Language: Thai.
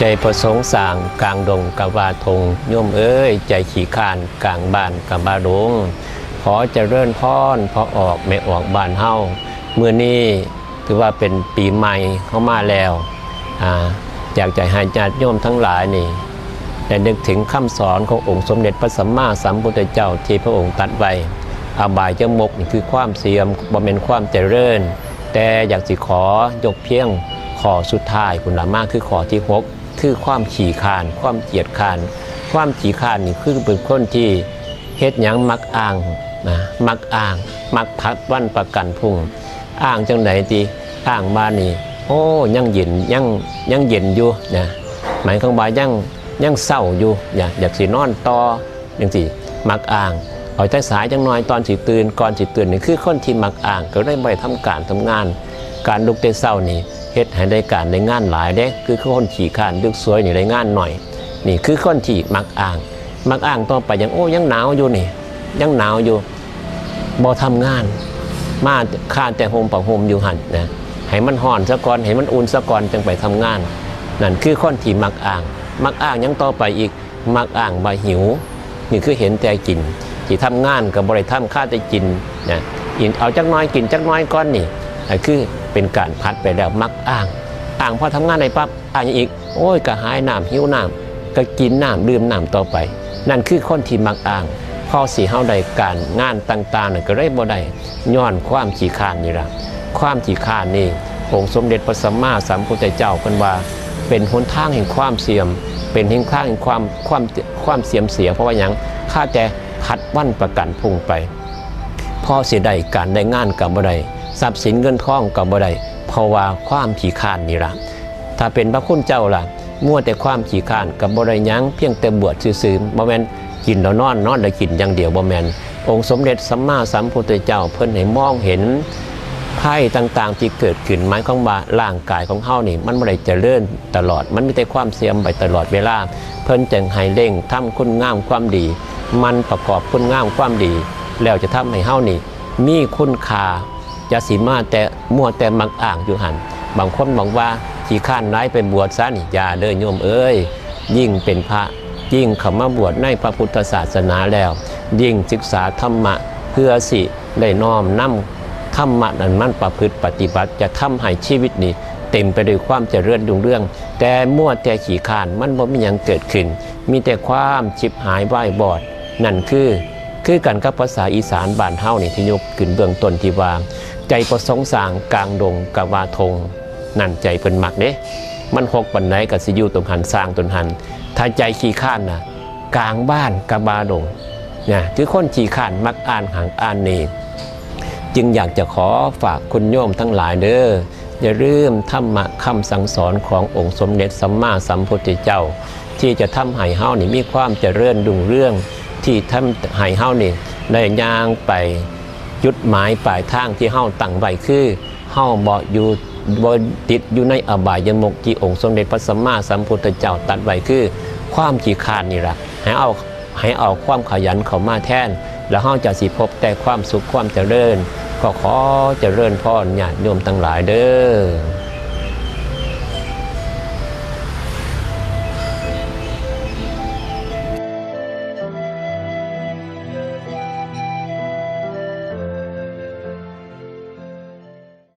ใจประสงค์สางกลางดงกะวาทงโยมเอ้ย ใจขี่คร้านกลางบ้านกะบาดงขอเจริญพรพอออกไม่ออกบ้านเฮาเมื่อนี้ถือว่าเป็นปีใหม่เข้ามาแล้วอยากจะให้ญาติโยมทั้งหลายนี่ได้นึกถึงคำสอนขององค์สมเด็จพระสัมมาสัมพุทธเจ้าที่พระองค์ตัดไว้อบายจมกนี่คือความเสียมบ่เป็นความเจริญ แต่อยากสิขอยกเพียงขอสุดท้ายคุณละมากคือขอที่หก คือความขี่คาน ความเกียจคาน ความขี่คานนี่คือเป็นคนที่เฮ็ดหยังมักอ้างนะมักอ้าง มักพัดวันประกันพุ่งอ้างจังไหนตีอ้างมานี่โอ้ยังเย็นยังยังเย็นอยู่นะหมายความว่ายังยังเศร้าอยู่อยากอยากสินอนต่อจังสิมักอ้างเอาใจสายจังน้อยตอนสิตื่นก่อนสิตื่นนี่คือคนที่มักอ้าง ก็ได้ไปทำการทำงาน การลุกแต่เศร้านี่ เฮ็ดให้ได้การได้งานหลายเด้คือคนขี่ขานดึกสวยนี่ได้งานหน่อย นี่คือคนที่มักอ้าง มักอ้างต่อไปยังโอ้ยังหนาวอยู่นี่ยังหนาวอยู่บ่ทำงาน มาข้าแต่โฮมปักโฮมอยู่หันนะให้มันห่อนซะก่อนให้มันอุ่นซะก่อนจึงไปทำงาน นั่นคือคนที่มักอ้าง มักอ้างยังต่อไปอีกมักอ้างบ่หิว นี่คือเห็นแต่กินที่ทำงานกับบริทำค่าแต่กินนะอินเอาจักน้อยกินจักน้อยก้อนนี่คือ เป็นการพัดไปแล้วมักอ้าง อ้างพอทำงานได้ปั๊บอ้างอีก โอ้ยกระหายน้ำหิวน้ำก็กินน้ำดื่มน้ำต่อไป นั่นคือคนที่มักอ้างพอสีเฮาได้การงานต่างๆน่ะก็ได้บ่ได้ย้อนความขี้ขานนี่ละความขี้ขานนี่องค์สมเด็จพระสัมมาสัมพุทธเจ้าเพิ่นว่า เป็นหนทางแห่งความเสื่อมเป็นหนทางแห่งความความความเสียมเสีย เพราะว่าหยังข้าแต่พัดวันประกันพุ่งไปพ่อเสียใดการได้งานกับบ่ได้ ทรัพย์สินเงินทองกับบ่ได้เพราะว่าความขี้ขานนี่ล่ะถ้าเป็นพระคุณเจ้าล่ะมั่วแต่ความขี้ขานกับบ่ได้ยังเพียงแต่บวชซื่อๆบ่แม่นกินแล้วนอนนอนแล้วกินอย่างเดียวบ่แม่นองค์สมเด็จสัมมาสัมพุทธเจ้าเพิ่นให้มองเห็นไพ่ต่างๆที่เกิดขึ้นหมายของว่าร่างกายของเฮานี่มันบ่ได้เจริญตลอด มันมีแต่ความเสื่อมไปตลอดเวลา เพิ่นจึงให้เร่งทำคุณงามความดี มันประกอบคุณงามความดี แล้วจะทำให้เฮานี่มีคุณค่า จะสีมาแต่มั่วแต่มักอ่างอยู่หันบางคนบอกว่าขี่ข้านร้ายไปบวชซะนี่อย่าเลยโยมเอ้ยยิ่งเป็นพระยิ่งเข้ามาบวชในพระพุทธศาสนาแล้ว ยิ่งศึกษาธรรมะเพื่อสิได้น้อมนำธรรมะนั้นมันประพฤติปฏิบัติจะทำให้ชีวิตนี้เต็มไปด้วยความเจริญรุ่งเรื่อง แต่มั่วแต่ขี่ข้านมันบ่มียังเกิดขึ้น มีแต่ความชิบหายว้ายบอด นั่นคือ คือกันกับภาษาอีสานบ้านเฮานี่ที่ยกขึ้นเบื้องต้นที่ว่า ใจประสงสางกลางดงกะวาทง นั่นใจเพิ่นมักเด้มันหกปันไหนกับสิยูตรงหันสร้างตนหัน ถ้าใจขี้ข้านนะกลางบ้านกะบาดงเนี่ยคือคนขี้ข้านมักอ่านหางอ่านนี่จึงอยากจะขอฝากคุณโยมทั้งหลายเด้ออย่าลืมธรรมะคำสั่งสอนขององค์สมเด็จสัมมาสัมพุทธเจ้า ที่จะทำให้เฮานี่มีความเจริญรุ่งเรื่อง ที่ทำให้เฮานี่ได้ย่างไป จุดหมายปลายทางที่เฮาตั้งไว้คือเฮาบ่อยู่บ่ติดอยู่ในอบายยมกที่องค์สมเด็จพระสัมมาสัมพุทธเจ้าตัดไว้คือ ความขี้ขาดนี่แหละให้เอาให้เอาความขยันเข้ามาแทน แล้วเฮาจะสิพบแต่ความสุขความเจริญ ก็ขอเจริญพรญาติโยมทั้งหลายเด้อ